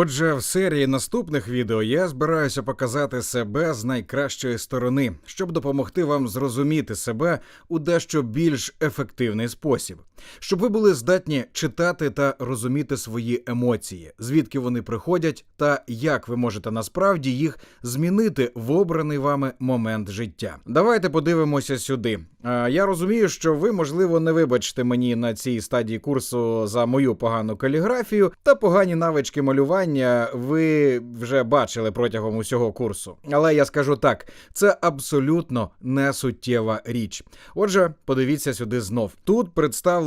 Отже, в серії наступних відео я збираюся показати себе з найкращої сторони, щоб допомогти вам зрозуміти себе у дещо більш ефективний спосіб, щоб ви були здатні читати та розуміти свої емоції, звідки вони приходять, та як ви можете насправді їх змінити в обраний вами момент життя. Давайте подивимося сюди. Я розумію, що ви, можливо, не вибачите мені на цій стадії курсу за мою погану каліграфію та погані навички малювання. Ви вже бачили протягом усього курсу. Але я скажу так: це абсолютно не суттєва річ. Отже, подивіться сюди знов. Тут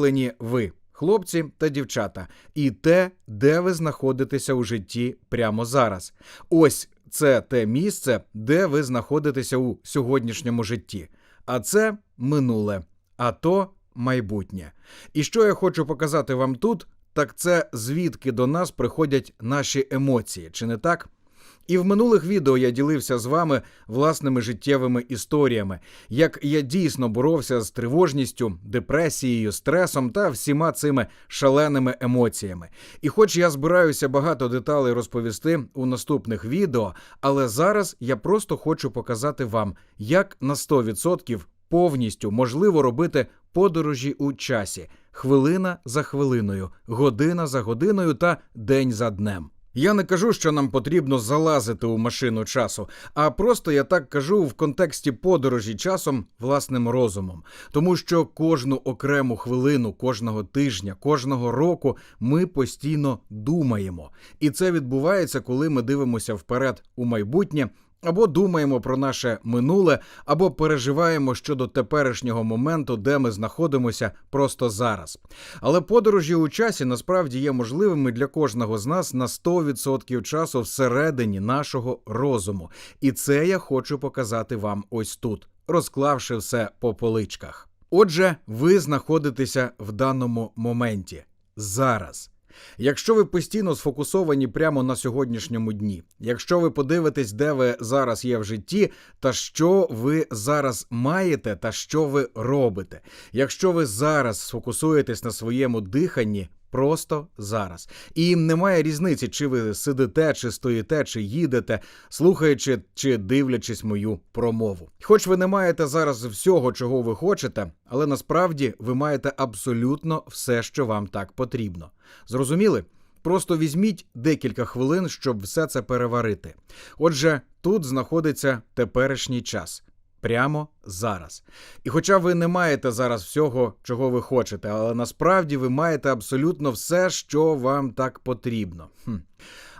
представлені ви. Хлопці та дівчата, і те, де ви знаходитеся у житті прямо зараз. Ось це те місце, де ви знаходитеся у сьогоднішньому житті. А це минуле, а то майбутнє. І що я хочу показати вам тут, так це звідки до нас приходять наші емоції, чи не так? І в минулих відео я ділився з вами власними життєвими історіями, як я дійсно боровся з тривожністю, депресією, стресом та всіма цими шаленими емоціями. І хоч я збираюся багато деталей розповісти у наступних відео, але зараз я просто хочу показати вам, як на 100% повністю можливо робити подорожі у часі, хвилина за хвилиною, година за годиною та день за днем. Я не кажу, що нам потрібно залазити у машину часу, а просто я так кажу в контексті подорожі часом власним розумом, тому що кожну окрему хвилину, кожного тижня, кожного року ми постійно думаємо, і це відбувається, коли ми дивимося вперед у майбутнє. Або думаємо про наше минуле, або переживаємо щодо теперішнього моменту, де ми знаходимося просто зараз. Але подорожі у часі насправді є можливими для кожного з нас на 100% часу всередині нашого розуму. І це я хочу показати вам ось тут, розклавши все по поличках. Отже, ви знаходитеся в даному моменті зараз. Якщо ви постійно сфокусовані прямо на сьогоднішньому дні, якщо ви подивитесь, де ви зараз є в житті, та що ви зараз маєте, та що ви робите, якщо ви зараз сфокусуєтесь на своєму диханні. Просто зараз. І немає різниці, чи ви сидите, чи стоїте, чи їдете, слухаючи чи дивлячись мою промову. Хоч ви не маєте зараз всього, чого ви хочете, але насправді ви маєте абсолютно все, що вам так потрібно. Зрозуміли? Просто візьміть декілька хвилин, щоб все це переварити. Отже, тут знаходиться теперішній час. Прямо зараз. І хоча ви не маєте зараз всього, чого ви хочете, але насправді ви маєте абсолютно все, що вам так потрібно. Хм.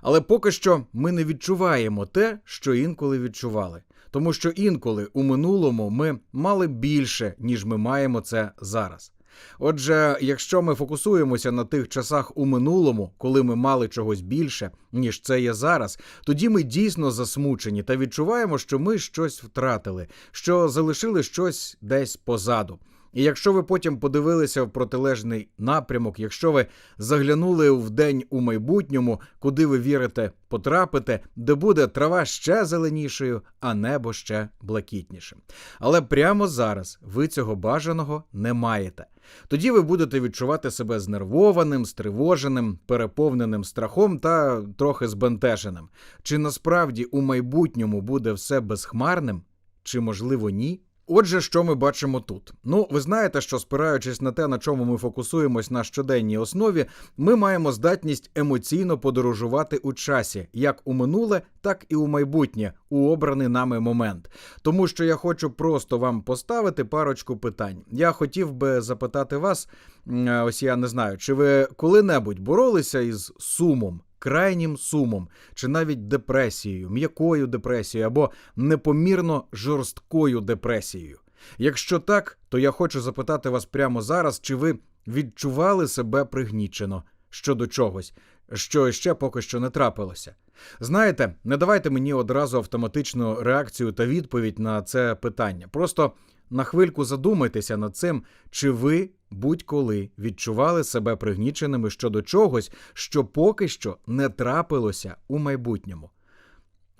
Але поки що ми не відчуваємо те, що інколи відчували. Тому що інколи у минулому ми мали більше, ніж ми маємо це зараз. Отже, якщо ми фокусуємося на тих часах у минулому, коли ми мали чогось більше, ніж це є зараз, тоді ми дійсно засмучені та відчуваємо, що ми щось втратили, що залишили щось десь позаду. І якщо ви потім подивилися в протилежний напрямок, якщо ви заглянули в день у майбутньому, куди ви вірите потрапити, де буде трава ще зеленішою, а небо ще блакитнішим. Але прямо зараз ви цього бажаного не маєте. Тоді ви будете відчувати себе знервованим, стривоженим, переповненим страхом та трохи збентеженим. Чи насправді у майбутньому буде все безхмарним, чи можливо ні? Отже, що ми бачимо тут? Ну, ви знаєте, що спираючись на те, на чому ми фокусуємось на щоденній основі, ми маємо здатність емоційно подорожувати у часі, як у минуле, так і у майбутнє, у обраний нами момент. Тому що я хочу просто вам поставити парочку питань. Я хотів би запитати вас, е, ось я не знаю, чи ви коли-небудь боролися із сумом? Крайнім сумом, чи навіть депресією, м'якою депресією або непомірно жорсткою депресією. Якщо так, то я хочу запитати вас прямо зараз, чи ви відчували себе пригнічено щодо чогось, що ще поки що не трапилося. Знаєте, не давайте мені одразу автоматичну реакцію та відповідь на це питання. Просто на хвильку задумайтеся над цим, чи ви будь-коли відчували себе пригніченими щодо чогось, що поки що не трапилося у майбутньому.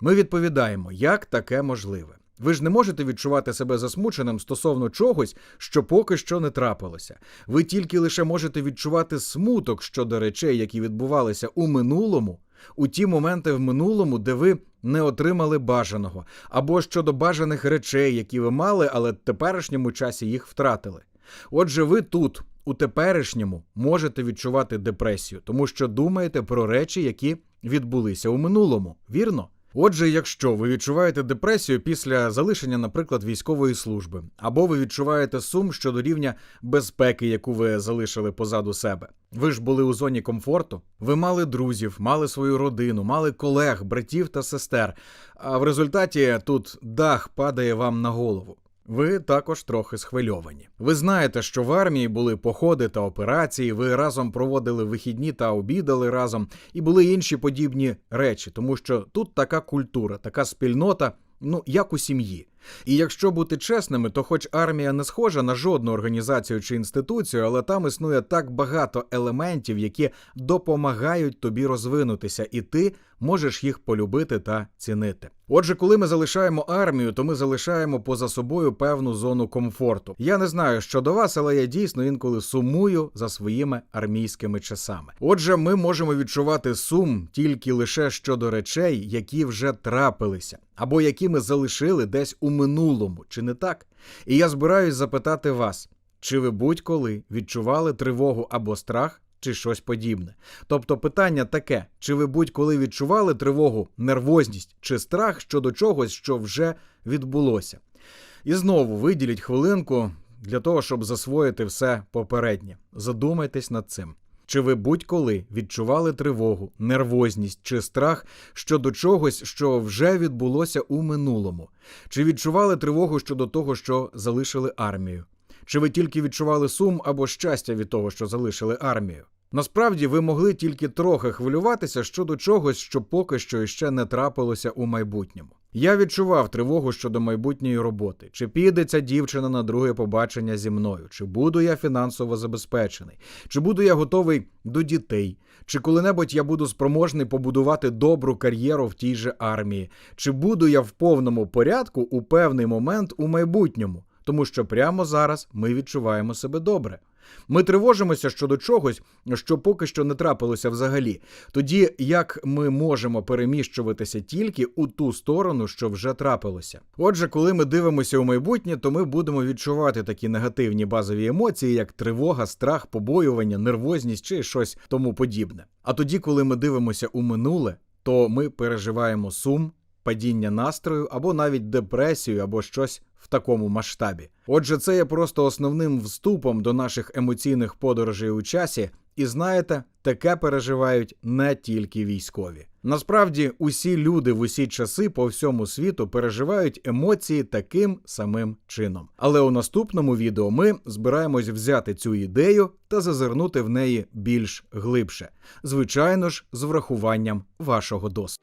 Ми відповідаємо, як таке можливе. Ви ж не можете відчувати себе засмученим стосовно чогось, що поки що не трапилося. Ви тільки лише можете відчувати смуток щодо речей, які відбувалися у минулому, у ті моменти в минулому, де ви не отримали бажаного, або щодо бажаних речей, які ви мали, але в теперішньому часі їх втратили. Отже, ви тут, у теперішньому, можете відчувати депресію, тому що думаєте про речі, які відбулися у минулому, вірно? Отже, якщо ви відчуваєте депресію після залишення, наприклад, військової служби, або ви відчуваєте сум щодо рівня безпеки, яку ви залишили позаду себе, ви ж були у зоні комфорту, ви мали друзів, мали свою родину, мали колег, братів та сестер. А в результаті тут дах падає вам на голову. Ви також трохи схвильовані. Ви знаєте, що в армії були походи та операції, ви разом проводили вихідні та обідали разом, і були інші подібні речі, тому що тут така культура, така спільнота, ну як у сім'ї. І якщо бути чесними, то хоч армія не схожа на жодну організацію чи інституцію, але там існує так багато елементів, які допомагають тобі розвинутися, і ти можеш їх полюбити та цінити. Отже, коли ми залишаємо армію, то ми залишаємо поза собою певну зону комфорту. Я не знаю, що до вас, але я дійсно інколи сумую за своїми армійськими часами. Отже, ми можемо відчувати сум тільки лише щодо речей, які вже трапилися, або які ми залишили десь у минулому, чи не так? І я збираюсь запитати вас, чи ви будь-коли відчували тривогу або страх? Чи щось подібне. Тобто питання таке: чи ви будь-коли відчували тривогу, нервозність чи страх щодо чогось, що вже відбулося? І знову виділіть хвилинку для того, щоб засвоїти все попереднє. Задумайтесь над цим. Чи ви будь-коли відчували тривогу, нервозність чи страх щодо чогось, що вже відбулося у минулому? Чи відчували тривогу щодо того, що залишили армію? Чи ви тільки відчували сум або щастя від того, що залишили армію? Насправді ви могли тільки трохи хвилюватися щодо чогось, що поки що іще не трапилося у майбутньому. Я відчував тривогу щодо майбутньої роботи, чи піде ця дівчина на друге побачення зі мною, чи буду я фінансово забезпечений, чи буду я готовий до дітей, чи коли-небудь я буду спроможний побудувати добру кар'єру в тій же армії, чи буду я в повному порядку у певний момент у майбутньому, тому що прямо зараз ми відчуваємо себе добре. Ми тривожимося щодо чогось, що поки що не трапилося взагалі. Тоді як ми можемо переміщуватися тільки у ту сторону, що вже трапилося. Отже, коли ми дивимося у майбутнє, то ми будемо відчувати такі негативні базові емоції, як тривога, страх, побоювання, нервозність чи щось тому подібне. А тоді, коли ми дивимося у минуле, то ми переживаємо сум, падіння настрою або навіть депресію, або щось в такому масштабі. Отже, це є просто основним вступом до наших емоційних подорожей у часі, і знаєте, таке переживають не тільки військові. Насправді, усі люди в усі часи по всьому світу переживають емоції таким самим чином. Але у наступному відео ми збираємось взяти цю ідею та зазирнути в неї більш глибше, звичайно ж, з врахуванням вашого досвіду.